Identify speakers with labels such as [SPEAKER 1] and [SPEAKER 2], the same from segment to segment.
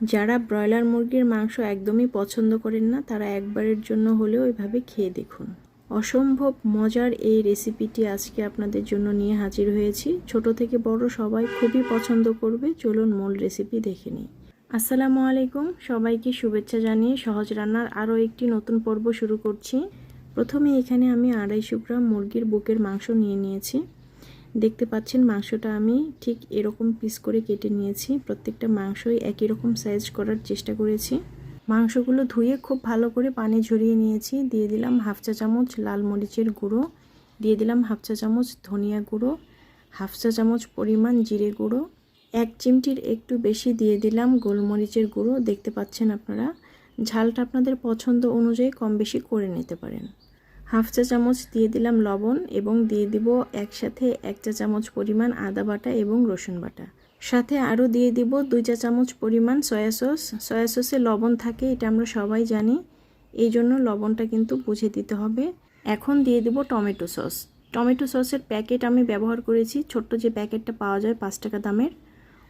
[SPEAKER 1] যারা ব্রয়লার মুরগির মাংস একদমই পছন্দ করেন না, তারা একবারের জন্য হলেও এভাবে খেয়ে দেখুন। অসম্ভব মজার এই রেসিপিটি আজকে আপনাদের জন্য নিয়ে হাজির হয়েছি। ছোট থেকে বড় সবাই খুবই পছন্দ করবে, চলুন মূল রেসিপি দেখে নিই। আসসালামু আলাইকুম, সবাইকে শুভেচ্ছা জানিয়ে সহজ রান্নার আরও একটি নতুন পর্ব শুরু করছি। প্রথমে এখানে আমি আড়াইশো গ্রাম মুরগির বুকের মাংস নিয়ে নিয়েছি। দেখতে পাচ্ছেন মাংসটা আমি ঠিক এরকম পিস করে কেটে নিয়েছি। প্রত্যেকটা মাংসই একই রকম সাইজ করার চেষ্টা করেছি। মাংসগুলো ধুয়ে খুব ভালো করে পানি ঝরিয়ে নিয়েছি। দিয়ে দিলাম হাফ চা চামচ লাল মরিচের গুঁড়ো। দিয়ে দিলাম হাফ চা চামচ ধনিয়া গুঁড়ো। হাফ চা চামচ পরিমাণ জিরে গুঁড়ো। এক চিমটির একটু বেশি দিয়ে দিলাম গোলমরিচের গুঁড়ো। দেখতে পাচ্ছেন আপনারা, ঝালটা আপনাদের পছন্দ অনুযায়ী কম বেশি করে নিতে পারেন। হাফ চা চামচ দিয়ে দিলাম লবণ এবং দিয়ে দিব একসাথে এক চা চামচ পরিমাণ আদা বাটা এবং রসুন বাটা। সাথে আরও দিয়ে দিব দুই চা চামচ পরিমাণ সয়া সস। সয়া সসে লবণ থাকে, এটা আমরা সবাই জানি। এই জন্য লবণটা কিন্তু বুঝে দিতে হবে। এখন দিয়ে দিব টমেটো সস। টমেটো সসের প্যাকেট আমি ব্যবহার করেছি, ছোট্ট যে প্যাকেটটা পাওয়া যায় পাঁচ টাকা দামের।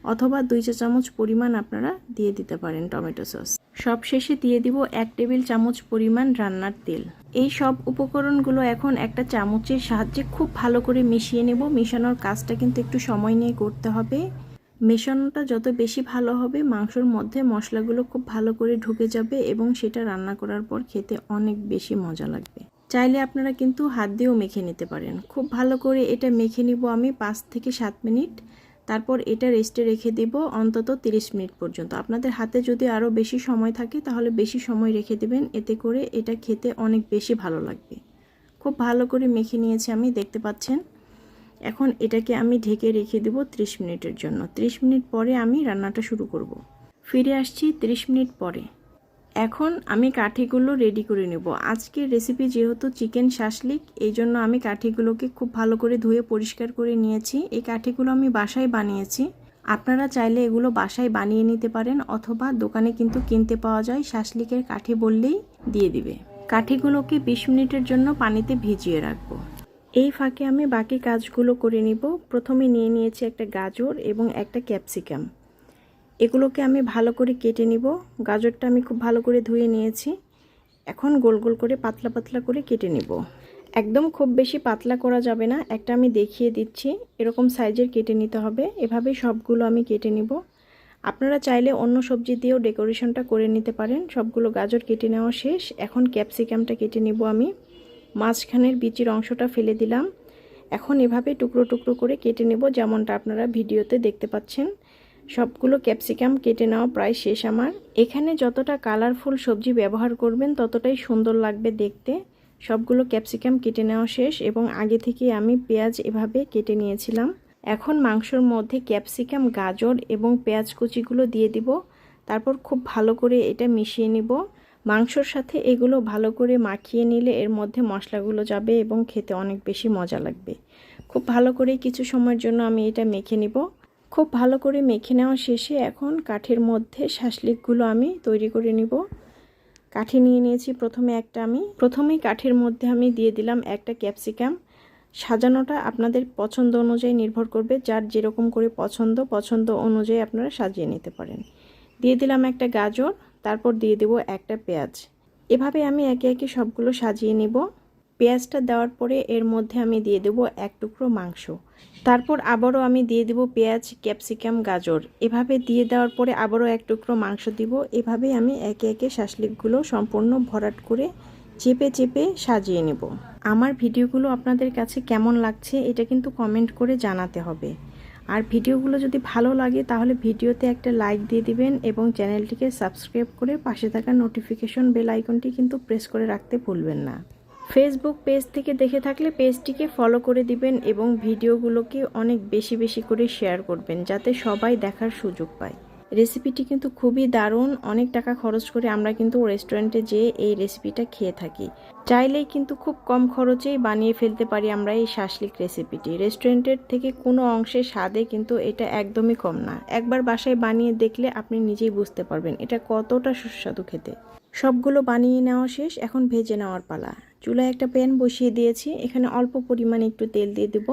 [SPEAKER 1] অথবা দুই চা চামচ পরিমাণ আপনারা দিয়ে দিতে পারেন টমেটো সস। সব শেষে দিয়ে দিব এক টেবিল চামচ পরিমাণ রান্নার তেল। এই সব উপকরণগুলো এখন একটা চামচের সাহায্যে খুব ভালো করে মিশিয়ে নেব। মেশানোর কাজটা কিন্তু একটু সময় নিয়ে করতে হবে। মেশানোটা যত বেশি ভালো হবে, মাংসর মধ্যে মশলাগুলো খুব ভালো করে ঢুকে যাবে এবং সেটা রান্না করার পর খেতে অনেক বেশি মজা লাগবে। চাইলে আপনারা কিন্তু হাত দিয়েও মেখে নিতে পারেন। খুব ভালো করে এটা মেখে নিব আমি পাঁচ থেকে সাত মিনিট। তারপর এটা রেস্টে রেখে দেব অন্তত 30 মিনিট পর্যন্ত। আপনাদের হাতে যদি আরও বেশি সময় থাকে, তাহলে বেশি সময় রেখে দেবেন, এতে করে এটা খেতে অনেক বেশি ভালো লাগবে। খুব ভালো করে মেখে নিয়েছি আমি, দেখতে পাচ্ছেন। এখন এটাকে আমি ঢেকে রেখে দেব 30 মিনিটের জন্য। 30 মিনিট পরে আমি রান্নাটা শুরু করব। ফিরে আসছি 30 মিনিট পরে। এখন আমি কাঠিগুলো রেডি করে নেব। আজকের রেসিপি যেহেতু চিকেন শাসলিক, এই জন্য আমি কাঠিগুলোকে খুব ভালো করে ধুয়ে পরিষ্কার করে নিয়েছি। এই কাঠিগুলো আমি বাসায় বানিয়েছি। আপনারা চাইলে এগুলো বাসায় বানিয়ে নিতে পারেন অথবা দোকানে কিন্তু কিনতে পাওয়া যায়। শাসলিকের কাঠি বললেই দিয়ে দিবে। কাঠিগুলোকে বিশ মিনিটের জন্য পানিতে ভিজিয়ে রাখব। এই ফাঁকে আমি বাকি কাজগুলো করে নিব। প্রথমে নিয়ে নিয়েছি একটা গাজর এবং একটা ক্যাপসিকাম। এগুলোকে আমি ভালো করে কেটে নিব। গাজরটা আমি খুব ভালো করে ধুয়ে নিয়েছি। এখন গোল গোল করে পাতলা পাতলা করে কেটে নিব। একদম খুব বেশি পাতলা করা যাবে না, একটা আমি দেখিয়ে দিচ্ছি। এরকম সাইজের কেটে নিতে হবে। এভাবে সবগুলো আমি কেটে নিব। আপনারা চাইলে অন্য সবজি দিয়েও ডেকোরেশনটা করে নিতে পারেন। সবগুলো গাজর কেটে নেওয়া শেষ। এখন ক্যাপসিকামটা কেটে নিব আমি। মাঝখানের বিচির অংশটা ফেলে দিলাম। এখন এভাবে টুকরো টুকরো করে কেটে নেব, যেমনটা আপনারা ভিডিওতে দেখতে পাচ্ছেন। সবগুলো ক্যাপসিকাম কেটে নেওয়া প্রায় শেষ আমার। এখানে যতটা কালারফুল সবজি ব্যবহার করবেন, ততটাই সুন্দর লাগবে দেখতে। সবগুলো ক্যাপসিকাম কেটে নেওয়া শেষ এবং আগে থেকে আমি পেঁয়াজ এভাবে কেটে নিয়েছিলাম। এখন মাংসর মধ্যে ক্যাপসিকাম, গাজর এবং পেঁয়াজ কুচিগুলো দিয়ে দিব। তারপর খুব ভালো করে এটা মিশিয়ে নিব। মাংসর সাথে এগুলো ভালো করে মাখিয়ে নিলে এর মধ্যে মশলাগুলো যাবে এবং খেতে অনেক বেশি মজা লাগবে। খুব ভালো করে কিছু সময়ের জন্য আমি এটা মেখে নিব। খুব ভালো করে মেখে নেওয়া শেষে এখন কাঠের মধ্যে শাসলিকগুলো আমি তৈরি করে নিব। কাঠি নিয়ে নিয়েছি প্রথমে একটা আমি। প্রথমেই কাঠের মধ্যে আমি দিয়ে দিলাম একটা ক্যাপসিকাম। সাজানোটা আপনাদের পছন্দ অনুযায়ী নির্ভর করবে, যার যেরকম করে পছন্দ পছন্দ অনুযায়ী আপনারা সাজিয়ে নিতে পারেন। দিয়ে দিলাম একটা গাজর, তারপর দিয়ে দেব একটা পেঁয়াজ। এভাবে আমি একে একে সবগুলো সাজিয়ে নেব। পেঁয়াজটা দেওয়ার পরে এর মধ্যে আমি দিয়ে দেব এক টুকরো মাংস। তারপর আবারও আমি দিয়ে দেব পেঁয়াজ, ক্যাপসিকাম, গাজর। এভাবে দিয়ে দেওয়ার পরে আবারও এক টুকরো মাংস দিব। এভাবেই আমি একে একে শাসলিকগুলো সম্পূর্ণ ভরাট করে চেপে চেপে সাজিয়ে নেব। আমার ভিডিওগুলো আপনাদের কাছে কেমন লাগছে এটা কিন্তু কমেন্ট করে জানাতে হবে। আর ভিডিওগুলো যদি ভালো লাগে তাহলে ভিডিওতে একটা লাইক দিয়ে দিবেন এবং চ্যানেলটিকে সাবস্ক্রাইব করে পাশে থাকা নোটিফিকেশন বেল আইকনটি কিন্তু প্রেস করে রাখতে ভুলবেন না। ফেসবুক পেজ থেকে দেখে থাকলে পেজটিকে ফলো করে দিবেন এবং ভিডিওগুলোকে অনেক বেশি বেশি করে শেয়ার করবেন, যাতে সবাই দেখার সুযোগ পায়। রেসিপিটি কিন্তু খুবই দারুণ, অনেক টাকা খরচ করে আমরা কিন্তু রেস্টুরেন্টে যেয়ে এই রেসিপিটা খেয়ে থাকি। চাইলেই কিন্তু খুব কম খরচেই বানিয়ে ফেলতে পারি আমরা এই শাসলিক রেসিপিটি রেস্টুরেন্টের থেকে কোনো অংশে স্বাদে কিন্তু এটা একদমই কম না। একবার বাসায় বানিয়ে দেখলে আপনি নিজেই বুঝতে পারবেন এটা কতটা সুস্বাদু খেতে। সবগুলো বানিয়ে নেওয়া শেষ, এখন ভেজে নেওয়ার পালা। চুলায় একটা প্যান বসিয়ে দিয়েছি। এখানে অল্প পরিমাণে একটু তেল দিয়ে দেব।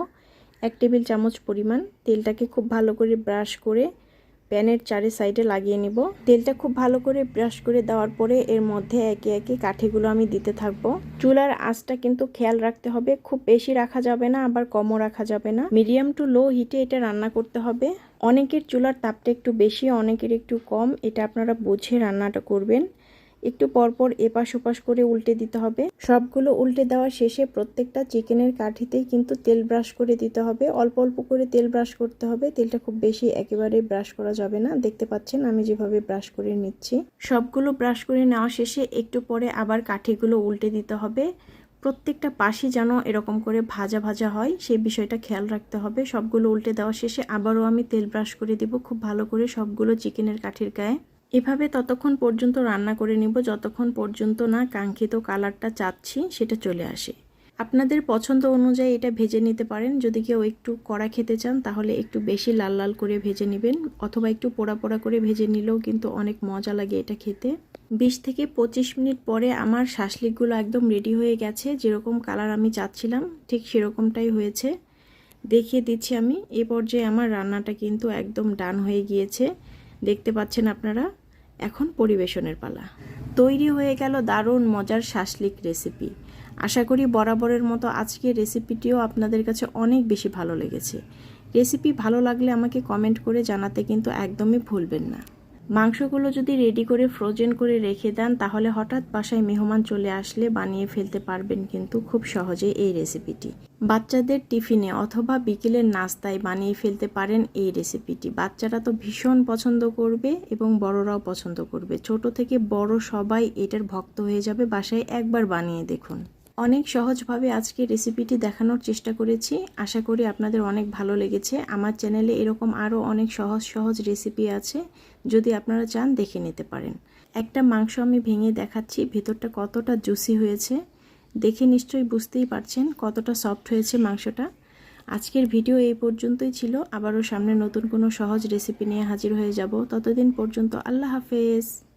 [SPEAKER 1] এক টেবিল চামচ পরিমাণ। তেলটাকে খুব ভালো করে ব্রাশ করে প্যানের চারি সাইডে লাগিয়ে নিব। তেলটা খুব ভালো করে ব্রাশ করে দেওয়ার পরে এর মধ্যে একে একে কাঠিগুলো আমি দিতে থাকব। চুলার আঁচটা কিন্তু খেয়াল রাখতে হবে। খুব বেশি রাখা যাবে না, আবার কমও রাখা যাবে না। মিডিয়াম টু লো হিটে এটা রান্না করতে হবে। অনেকের চুলার তাপটা একটু বেশি, অনেকের একটু কম। এটা আপনারা বুঝে রান্নাটা করবেন। একটু পরপর এপাশ ওপাশ করে উল্টে দিতে হবে। সবগুলো উল্টে দেওয়া শেষে প্রত্যেকটা চিকেনের কাঠিতেই কিন্তু তেল ব্রাশ করে দিতে হবে। অল্প অল্প করে তেল ব্রাশ করতে হবে। তেলটা খুব বেশি একেবারে ব্রাশ করা যাবে না। দেখতে পাচ্ছেন, আমি যেভাবে ব্রাশ করে নিচ্ছি। সবগুলো ব্রাশ করে নেওয়া শেষে একটু পরে আবার কাঠিগুলো উল্টে দিতে হবে। প্রত্যেকটা পাশই যেন এরকম করে ভাজা ভাজা হয়, সেই বিষয়টা খেয়াল রাখতে হবে। সবগুলো উল্টে দেওয়া শেষে আবারও আমি তেল ব্রাশ করে দিব। খুব ভালো করে সবগুলো চিকেনের কাঠির গায়ে। এভাবে ততক্ষণ পর্যন্ত রান্না করে নিব, যতক্ষণ পর্যন্ত না কাঙ্ক্ষিত কালারটা চাচ্ছি, সেটা চলে আসে। আপনাদের পছন্দ অনুযায়ী এটা ভেজে নিতে পারেন। যদি কেউ একটু কড়া খেতে চান, তাহলে একটু বেশি লাল লাল করে ভেজে নেবেন, অথবা একটু পোড়া পোড়া করে ভেজে নিলেও কিন্তু অনেক মজা লাগে এটা খেতে। বিশ থেকে পঁচিশ মিনিট পরে আমার শাসলিকগুলো একদম রেডি হয়ে গেছে, যেরকম কালার আমি চাচ্ছিলাম, ঠিক সেরকমটাই হয়েছে। দেখিয়ে দিচ্ছি আমি, এ পর্যায়ে আমার রান্নাটা কিন্তু একদম ডান হয়ে গিয়েছে। দেখতে পাচ্ছেন আপনারা? এখন পরিবেশনের পালা। তৈরি হয়ে গেল দারুণ মজার শাসলিক রেসিপি আশা করি বরাবরের মতো আজকের রেসিপিটিও আপনাদের কাছে অনেক বেশি ভালো লেগেছে। রেসিপি ভালো লাগলে আমাকে কমেন্ট করে জানাতে কিন্তু একদমই ভুলবেন না। মাংসগুলো যদি রেডি করে ফ্রোজেন করে রেখে দেন, তাহলে হঠাৎ বাসায় মেহমান চলে আসলে বানিয়ে ফেলতে পারবেন কিন্তু খুব সহজে এই রেসিপিটি বাচ্চাদের টিফিনে অথবা বিকেলের নাস্তায় বানিয়ে ফেলতে পারেন এই রেসিপিটি। বাচ্চারা তো ভীষণ পছন্দ করবে এবং বড়রাও পছন্দ করবে। ছোট থেকে বড় সবাই এটার ভক্ত হয়ে যাবে। বাসায় একবার বানিয়ে দেখুন। অনেক সহজভাবে আজকে রেসিপিটি দেখানোর চেষ্টা করেছি। আশা করি আপনাদের অনেক ভালো লেগেছে। আমার চ্যানেলে এরকম আরও অনেক সহজ সহজ রেসিপি আছে। যদি আপনারা চান, দেখে নিতে পারেন। একটা মাংস আমি ভেঙে দেখাচ্ছি। ভেতরটা কতটা জুসি হয়েছে। দেখে নিশ্চয়ই বুঝতেই পারছেন কতটা সফট হয়েছে মাংসটা। আজকের ভিডিও এই পর্যন্তই ছিল। আবারও সামনে নতুন কোনো সহজ রেসিপি নিয়ে হাজির হয়ে যাব। ততদিন পর্যন্ত আল্লাহ হাফেজ।